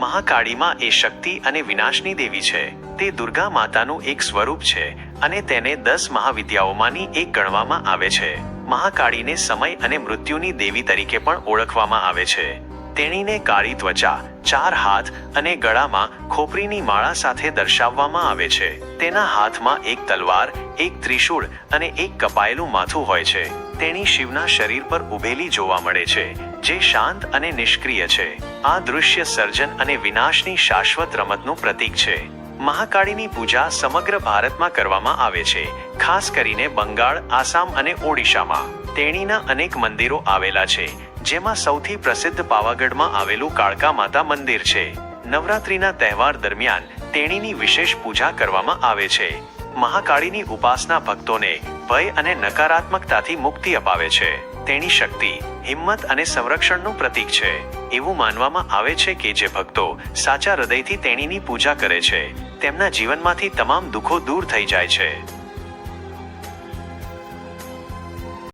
મહાકાળીમાં એ શક્તિ અને વિનાશની દેવી છે. તે દુર્ગા માતાનું એક સ્વરૂપ છે અને તેને દસ મહાવિદ્યાઓમાંની એક ગણવામાં આવે છે. મહાકાળીને સમય અને મૃત્યુની દેવી તરીકે પણ ઓળખવામાં આવે છે. તેણીને કાળી ત્વચા, ચાર હાથ અને ગળામાં ખોપરીની માળા સાથે દર્શાવવામાં આવે છે. તેના હાથમાં એક તલવાર, એક ત્રિશૂળ અને એક કપાયેલું માથું હોય છે. તેણી શિવના શરીર પર ઉભેલી જોવા મળે છે. જે શાંત અને નિષ્ક્રિય છે. આ દૃશ્ય સર્જન અને વિનાશની શાશ્વત રમતનું પ્રતીક છે. મહાકાળીની પૂજા સમગ્ર ભારતમાં કરવામાં આવે છે. ખાસ કરીને બંગાળ, આસામ અને ઓડિશામાં. તેણીના અનેક મંદિરો આવેલા છે, જેમાં સૌથી પ્રસિદ્ધ પાવાગઢમાં આવેલું કાળકા માતા મંદિર છે. નવરાત્રિના તહેવાર દરમિયાન તેણીની વિશેષ પૂજા કરવામાં આવે છે. મહાકાળીની ઉપાસના ભક્તોને ભય અને નકારાત્મકતાથી મુક્તિ અપાવે છે. તેની શક્તિ, હિંમત અને સંરક્ષણનું પ્રતીક છે. એવું માનવામાં આવે છે કે જે ભક્તો સાચા હૃદયથી તેણીની પૂજા કરે છે. તેમના જીવનમાંથી તમામ દુઃખો દૂર થઈ જાય છે.